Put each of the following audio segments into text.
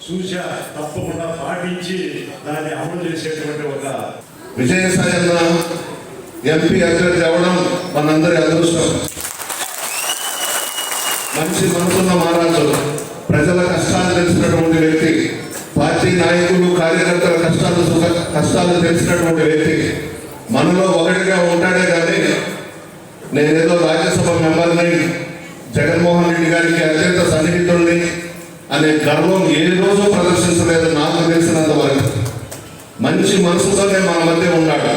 చూసా తప్పకుండా పాటించి దాన్ని అమలు చేసేటువంటి ఒక విజయసాయి అన్న ఎంపీ అభ్యర్థి అవ్వడం మనందరి అదృష్టం. మంచి మనసున్న మహారాజు ప్రజల కష్టాలు తెలిసినటువంటి వ్యక్తి పార్టీ నాయకులు కార్యకర్తల కష్టాలు సుఖ కష్టాలు తెలిసినటువంటి వ్యక్తి మనలో ఒకటిగా ఉంటాడే కానీ నేనేదో రాజ్యసభ మెంబర్ని జగన్మోహన్ రెడ్డి గారికి అత్యంత సన్నిహితుల్ని అనే గర్వం ఏ రోజు ప్రదర్శించలేదు నాకు తెలిసినంత వరకు. మంచి మనసుతోనే మన మధ్య ఉన్నాడు.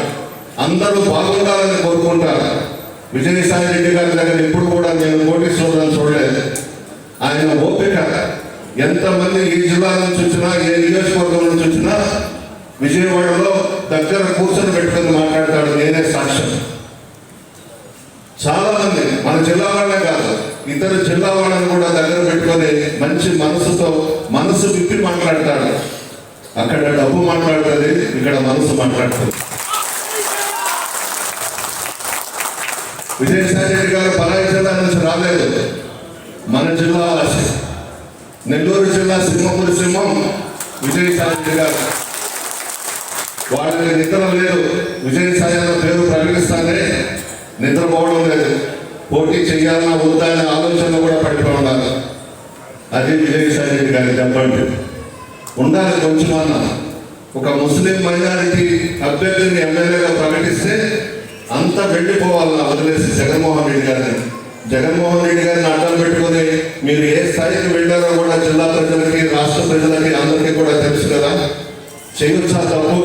అందరూ బాగుండాలని కోరుకుంటారు. విజయసాయి రెడ్డి గారి దగ్గర ఇప్పుడు కూడా నేను కోటీశ్వరులను చూడలేదు. ఆయన ఓపిక ఎంతమంది ఏ జిల్లా నుంచి వచ్చినా ఏ నియోజకవర్గం నుంచి వచ్చినా విజయవాడలో దగ్గర కూర్చొని పెట్టుకొని మాట్లాడతాడు నేనే సాక్ష్యం. చాలా మంది మన జిల్లా వాళ్ళే కాదు ఇతర జిల్లా వాళ్ళని కూడా దగ్గర పెట్టుకొని మంచి మనసుతో మనసు విప్పి మాట్లాడతాడు అక్కడ డబ్బు మాట్లాడుతుంది ఇక్కడ మనసు మాట్లాడుతుంది. విజయసాయి రెడ్డి గారు పరాయి జిల్లా నుంచి రాలేదు. మన జిల్లా నెల్లూరు జిల్లా సింహపురి సింహం విజయసాయి రెడ్డి గారు. వాళ్ళకి నిద్ర లేదు. విజయసాయి పేరు ప్రకటిస్తానే నిద్రపోవడం లేదు. పోటీ చేయాలన్నా వద్దా అనే ఆలోచనలో కూడా పడిపో ఉండాలి. అది విజయసాయి రెడ్డి గారిని చెప్పండి ఉండాలి కొంచెమన్నా. ఒక ముస్లిం మైనారిటీ అభ్యర్థిని ఎమ్మెల్యేగా ప్రకటిస్తే అంత వెళ్ళిపోవాలన్నా వదిలేసి జగన్మోహన్ రెడ్డి గారిని. జగన్మోహన్ రెడ్డి గారిని అడ్డం పెట్టుకొని మీరు ఏ స్థాయికి వెళ్ళారో కూడా జిల్లా ప్రజలకి రాష్ట్ర ప్రజలకి అందరికీ కూడా తెలుసు కదా. చేయొచ్చా తప్పు?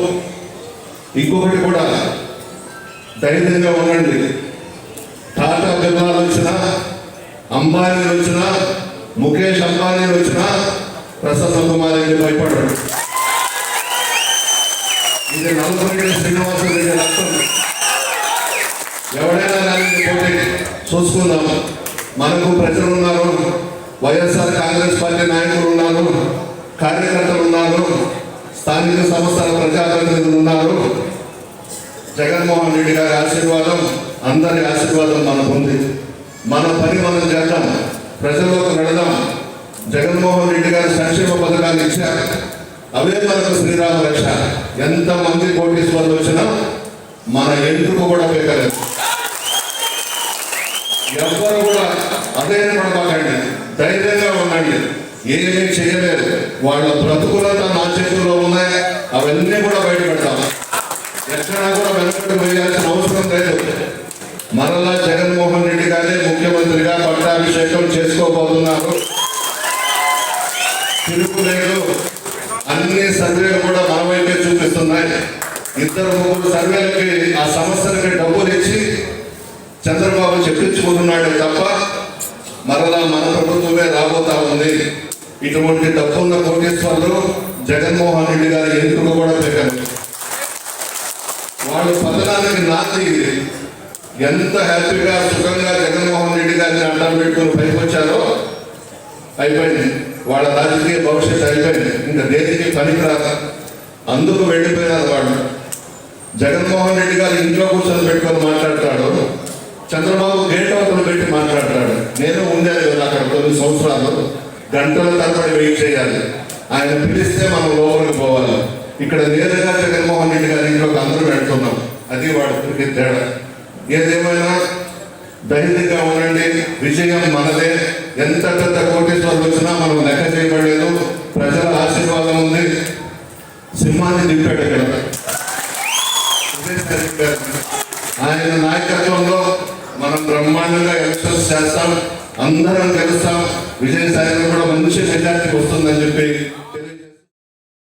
ఇంకొకటి కూడా ధైర్యంగా ఉండండి. అగర్వాల్ వచ్చినా అంబానీ వచ్చినా ముఖేష్ అంబానీ వచ్చినా ప్రసన్న కుమార్ రెడ్డి భయపడ్డాడు ఇది నలుగురి శ్రీనివాస రెడ్డి రక్తం. ఎవడైనా కానీ పోటీ చూసుకుందాం. మనకు ప్రజలు ఉన్నారు వైఎస్ఆర్ కాంగ్రెస్ పార్టీ నాయకులు ఉన్నారు కార్యకర్తలు ఉన్నారు స్థానిక సంస్థల ప్రజాప్రతినిధులు ఉన్నారు. జగన్మోహన్ రెడ్డి గారి ఆశీర్వాదం అందరి ఆశీర్వాదం మనకు ఉంది మన పని మనం చేద్దాం. ప్రజల్లోకి వెళదాం జగన్మోహన్ రెడ్డి గారు సంక్షేమ పథకాలు ఇచ్చారు. అవే మనకు శ్రీరామ రక్ష. ఎంతమంది కోటీశ్వర్లు వచ్చినా మన ఎందుకు కూడా పెట్టలేదు ఎవ్వరు కూడా అదే పడబాకండి ధైర్యంగా ఉండండి. ఏమీ చేయలేదు. వాళ్ళ బ్రతుకులంతా నా చేతుల్లో ఉన్నాయి. అవన్నీ కూడా ముఖ్యమంత్రిగా పట్టాభిషేకం చేసుకోబోతున్నారు తిరుగులేదు అన్ని సర్వేలు కూడా మన వైపే చూపిస్తున్నాయి. ఇద్దరు ముగ్గురు సర్వేలకి ఆ సంస్థలకి డబ్బులు ఇచ్చి చంద్రబాబు చెప్పించుకుంటున్నాడే తప్ప మరలా మన ప్రభుత్వమే రాబోతా ఉంది. ఇటువంటి డబ్బున్న కోటేశ్వర్లు జగన్మోహన్ రెడ్డి గారి ఎన్నికలు కూడా పెట్టారు. వాళ్ళు పతనానికి నాంది ఎంత హ్యాపీగా సుఖంగా జగన్మోహన్ రెడ్డి గారిని అడ్డం పెట్టుకుని పైకి వచ్చారో అయిపోయింది. వాళ్ళ రాజకీయ భవిష్యత్తు అయిపోయింది. ఇంకా దేనికి పనికిరాదు అందుకు వెళ్ళిపోయినారు వాళ్ళు. జగన్మోహన్ రెడ్డి గారు ఇంట్లో కూర్చొని పెట్టుకొని మాట్లాడతాడు. చంద్రబాబు గేట్ అవతల పెట్టి మాట్లాడతాడు. నేను ఉండేది కదా అక్కడ కొన్ని సంవత్సరాలు. గంటల తరబడి వెయిట్ చేయాలి. ఆయన పిలిస్తే మనం లోపలికి పోవాలి. ఇక్కడ నేరుగా జగన్మోహన్ రెడ్డి గారి ఇంట్లోకి అందరూ పెడుతున్నాం అది వాడికి తేడా. ఏదేమైనా ధైర్యంగా ఉండండి. విజయం మనదే. ఎంత పెద్ద కోటేశ్వరులు వచ్చినా మనం లెక్క చేయబడలేదు. ప్రజల ఆశీర్వాదం ఉంది. సింహాన్ని దింపాడు ఇక్కడ. ఆయన నాయకత్వంలో మనం బ్రహ్మాండంగా ఎక్స్ప్రెస్ చేస్తాం. అందరం గెలుస్తాం. విజయసాయి కూడా మంచి మెజార్టీ వస్తుందని చెప్పి